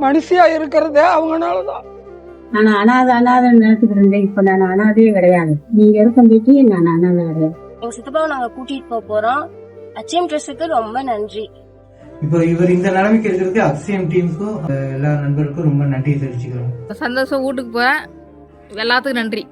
மனுஷியா இருக்கிறதே அவங்கனாலதான். நான் அனாதை அனாதை நினைச்சுட்டு இருந்தேன். இப்ப நான் அனாதையே கிடையாது. நீங்க இருக்கும் வீட்டு நான் அனாதை கிடையாது. எங்க சித்தப்பாவை நாங்க கூட்டிட்டு போக போறோம். அச்சயம் ட்ரெஸ்ஸுக்கு ரொம்ப நன்றி. இப்போ இவர் இந்த நிலைமைக்கு இருக்கிறதுக்கு அக்ஸியம் டீமுக்கும் எல்லா நண்பருக்கும் ரொம்ப நன்றி தெரிவிச்சுக்கிறோம். சந்தோஷம் வீட்டுக்கு போகிறேன் எல்லாத்துக்கும் நன்றி.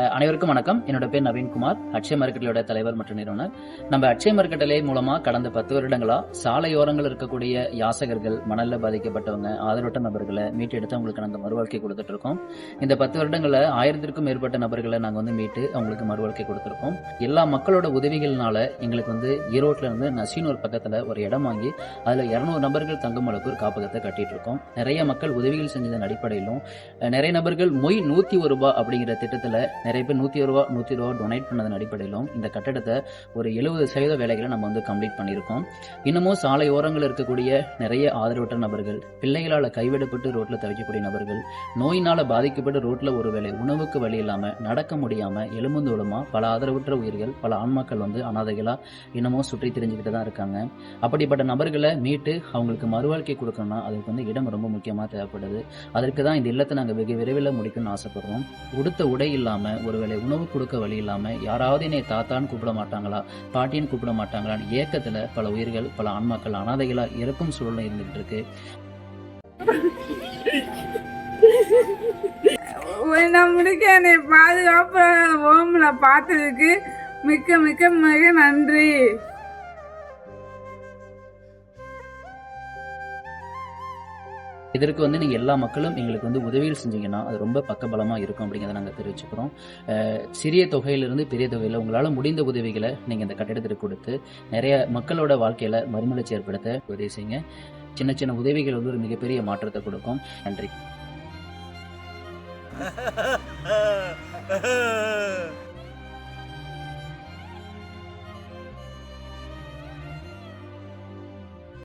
அனைவருக்கும் வணக்கம். என்னோட பேர் நவீன்குமார். அட்சய மரக்கட்டளையோட தலைவர் மற்றும் நிறுவனர். நம்ம அட்சய மரக்கட்டளை மூலமா கடந்த பத்து வருடங்களா சாலையோரங்கள் இருக்கக்கூடிய யாசகர்கள் மணல்ல பாதிக்கப்பட்டவங்க ஆதரவற்ற நபர்களை மீட்டெடுத்து அவங்களுக்கு நாங்கள் மறுவாழ்க்கை கொடுத்துட்டு இருக்கோம் இந்த பத்து வருடங்கள ஆயிரத்திற்கும் மேற்பட்ட நபர்களை நாங்கள் வந்து மீட்டு அவங்களுக்கு மறுவாழ்க்கை கொடுத்துருக்கோம். எல்லா மக்களோட உதவிகள்னால எங்களுக்கு வந்து ஈரோட்ல இருந்து நசீனூர் பக்கத்துல ஒரு இடம் வாங்கி அதுல இருநூறு நபர்கள் தங்கும் அளவுக்கு ஒரு காப்பகத்தை கட்டிட்டு இருக்கோம் நிறைய மக்கள் உதவிகள் செஞ்சதன் அடிப்படையிலும் நிறைய நபர்கள் மொய் நூத்தி ஒரு ரூபாய் அப்படிங்கிற திட்டத்துல நிறைய பேர் நூற்றி ரூபா நூற்றி ரூபா டொனேட் பண்ணதன் அடிப்படையிலும் இந்த கட்டடத்தை ஒரு எழுபது சதவீத வேலைகளை நம்ம வந்து கம்ப்ளீட் பண்ணியிருக்கோம். இன்னமும் சாலை ஓரங்கள் இருக்கக்கூடிய நிறைய ஆதரவற்ற நபர்கள் பிள்ளைகளால் கைவிடப்பட்டு ரோட்டில் தவிக்கக்கூடிய நபர்கள் நோயினால் பாதிக்கப்பட்டு ரோட்ல ஒருவேளை உணவுக்கு வழி இல்லாமல் நடக்க முடியாமல் எலும்புந்தோளமாக பல ஆதரவற்ற உயிர்கள் பல ஆண்மக்கள் வந்து அனாதைகளாக இன்னமும் சுற்றி தெரிஞ்சுக்கிட்டு தான் இருக்காங்க. அப்படிப்பட்ட நபர்களை மீட்டு அவங்களுக்கு மறுவாழ்க்கை கொடுக்கணும்னா அதுக்கு வந்து இடம் ரொம்ப முக்கியமாக தேவைப்படுது. அதற்கு தான் இந்த இல்லத்தை நாங்கள் வெகு விரைவில் முடிக்கணும்னு ஆசைப்படுறோம். உடுத்த உடை இல்லாமல் ஒருவேளை உணவு கொடுக்க வழி இல்லாமல் யாராவது என்னை தாத்தான்னு கூப்பிட மாட்டாங்களா பாட்டின்னு கூப்பிட மாட்டாங்களான்னு ஏக்கத்துல பல உயிர்கள் பல ஆன்மாக்கள் அனாதைகளாக இறக்கும் சூழ்நிலை இருந்துகிட்டு இருக்கு. நான் முடிக்க என்னை பாதுகாப்பு ஓம்ல பார்த்ததுக்கு மிக்க மிக்க மிக நன்றி. இதற்கு வந்து நீங்கள் எல்லா மக்களும் எங்களுக்கு வந்து உதவிகள் செஞ்சீங்கன்னா அது ரொம்ப பக்கபலமாக இருக்கும் அப்படிங்கிறத நாங்கள் தெரிவிச்சுக்கிறோம். சிறிய தொகையிலிருந்து பெரிய தொகையில் உங்களால் முடிந்த உதவிகளை நீங்கள் இந்த கட்டிடத்திற்கு கொடுத்து நிறைய மக்களோட வாழ்க்கையில மறுமலர்ச்சி ஏற்படுத்த உதவி செய்யுங்க. சின்ன சின்ன உதவிகள் வந்து ஒரு மிகப்பெரிய மாற்றத்தை கொடுக்கும். நன்றி.